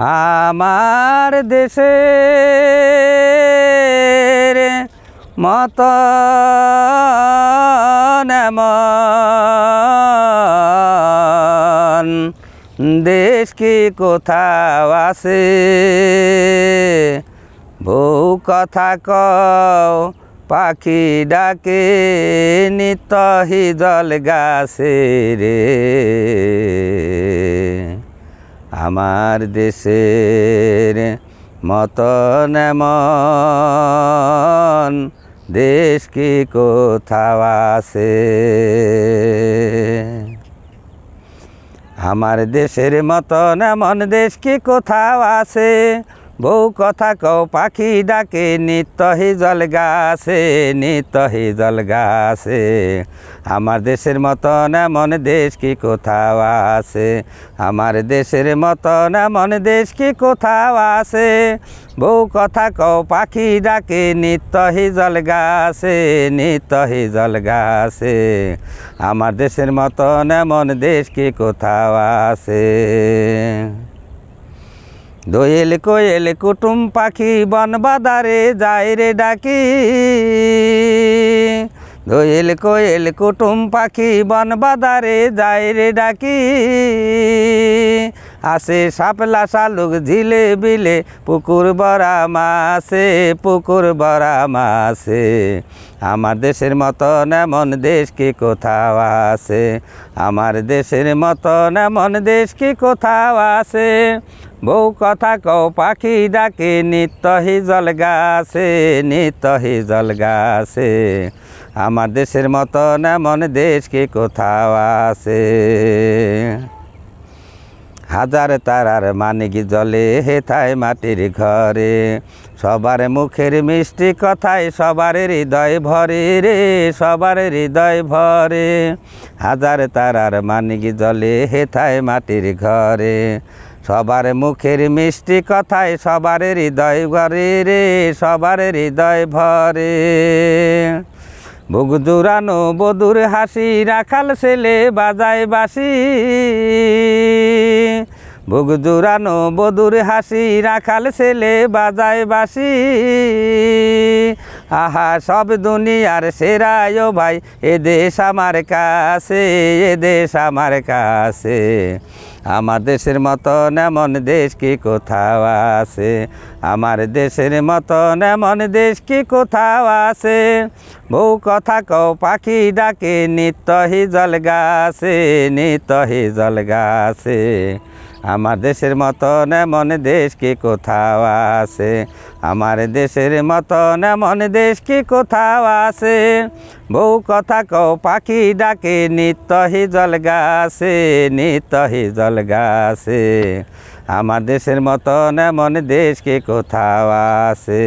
আমার দেশের মত নেমন দেশ কি কোথাও আছে? বউ কথা কও, পাখি ডাকে নিতহি জল গাছে রে। আমার দেশের মতন এমন দেশ কি কোথাও আছে? আমার দেশের মতন এমন দেশ কি কোথাও আছে? বউ কথা কও, পাখি ডাকে নিত্যহি জল গাছে নিত্যহি জল গাছে। আমার দেশের মতন এমন দেশ কি কোথাও আছে? আমার দেশের মতন এমন দেশ কি কোথাও আছে? বউ কথা কও, পাখি ডাকে নিত্যহি জল গাছে নিত্যহি জল গাছে। আমার দেশের মতন এমন দেশ কি কোথাও আছে? দোয়েল কোয়েল কুটুম পাখি বনবাদারে যায় রে ডাকি। দোয়েল কোয়েল কুটুম পাখি বনবাদারে যায় রে ডাকি। আসে সাপলা শালুক, ঝিলে বিলে, পুকুর বরা মাসে পুকুর বরা মাসে আমার দেশের মতন এমন দেশ কি কোথাও আছে? আমার দেশের মতন এমন দেশ কি কোথাও আছে? বউ কথা কও, পাখি ডাকে নিত্যহি জল গাছে নিত্যহি জল গাছে। আমার দেশের মতন এমন দেশ কি কোথাও আছে? হাজার তারার মানিক জলে হেথায় মাটির ঘরে। সবার মুখের মিষ্টি কথায় সবার হৃদয় ভরে রে, সবার হৃদয় ভরে। হাজার তারার মানিক জলে হেথায় মাটির ঘরে। সবার মুখের মিষ্টি কথায় সবার হৃদয় ভরে রে, সবার হৃদয় ভরে। বুক জুড়ানো বধুর হাসি, রাখাল ছেলে বাজায় বাসি বুক জুড়ানো বধুর হাসি, রাখাল ছেলে বাজায় বাসি আহা, সব দুনিয়ার সেরায় ভাই, এ দেশ আমার কাছে, এ দেশ আমার কাছে। আমার দেশের মতন এমন দেশ কি কোথাও আছে? আমার দেশের মতন এমন দেশ কি কোথাও আছে? বউ কথা কও, পাখি ডাকে নিত্যহি জল গাছে নিত্যহি জল গাছে। আমার দেশের মতন এমন দেশ কি কোথাও আছে? আমার দেশের মতন এমন দেশ কি কোথাও আছে? বউ কথা কও, পাখি ডাকে নিত্যহি জল গাছে নিত্যহি জল গাছে। আমার দেশের মতন এমন দেশ কি কোথাও আছে?